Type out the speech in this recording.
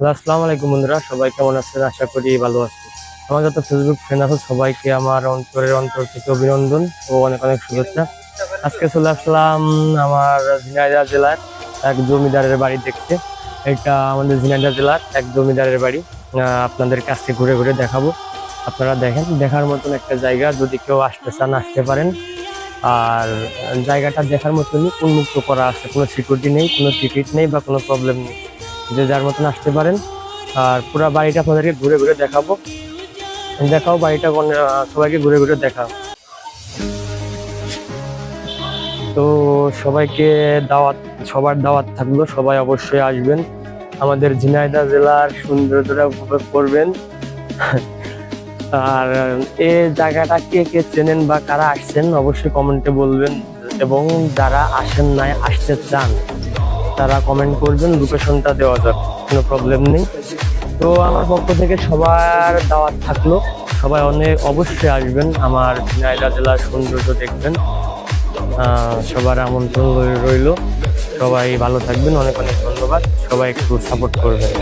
Hello আসসালামু আলাইকুম বন্ধুরা, সবাই কেমন আছেন? আশা করি ভালো আছেন। আমার যত ফেসবুক ফ্রেন্ড আছে, সবাইকে আমার অন্তরের অন্তর থেকে অভিনন্দন ও অনেক অনেক শুভেচ্ছা। আজকে চলে আসলাম আমার ঝিনাইদা জেলার এক জমিদারের বাড়ি দেখতে। এটা আমাদের ঝিনাইদহ জেলার এক জমিদারের বাড়ি। আপনাদের কাছে ঘুরে ঘুরে দেখাবো। আপনারা দেখেন, দেখার মতন একটা জায়গা। যদি কেউ আসতে চান, আসতে পারেন। আর জায়গাটা দেখার মতনই উন্মুক্ত করা আছে। কোনো সিকিউরিটি নেই, কোনো টিকিট নেই বা কোনো প্রবলেম নেই। যে যার মতন আসতে পারেন। আর পুরো বাড়িটা আপনাদেরকে ঘুরে ঘুরে দেখাবো। দেখাও বাড়িটা সবাইকে ঘুরে ঘুরে দেখাও। তো সবাইকে দাওয়াত, সবার দাওয়াত থাকল, সবাই অবশ্যই আসবেন। আমাদের ঝিনাইদা জেলার সৌন্দর্যটা উপভোগ করবেন। আর, এ জায়গাটা কে কে চেনেন বা কারা আসছেন, অবশ্যই কমেন্টে বলবেন। এবং যারা আসেন নাই, আসতে চান তারা কমেন্ট করবেন লোকেশনটা দেওয়া যাবে কোনো প্রবলেম নেই। তো আমার পক্ষ থেকে সবার দাওয়াত থাকল। সবাই অনেক অবশ্যই আসবেন, আমার ঝিনাইদহ জেলার সৌন্দর্য দেখবেন। সবার আমন্ত্রণ রইল। সবাই ভালো থাকবেন, অনেক অনেক ধন্যবাদ। সবাই একটু সাপোর্ট করবেন।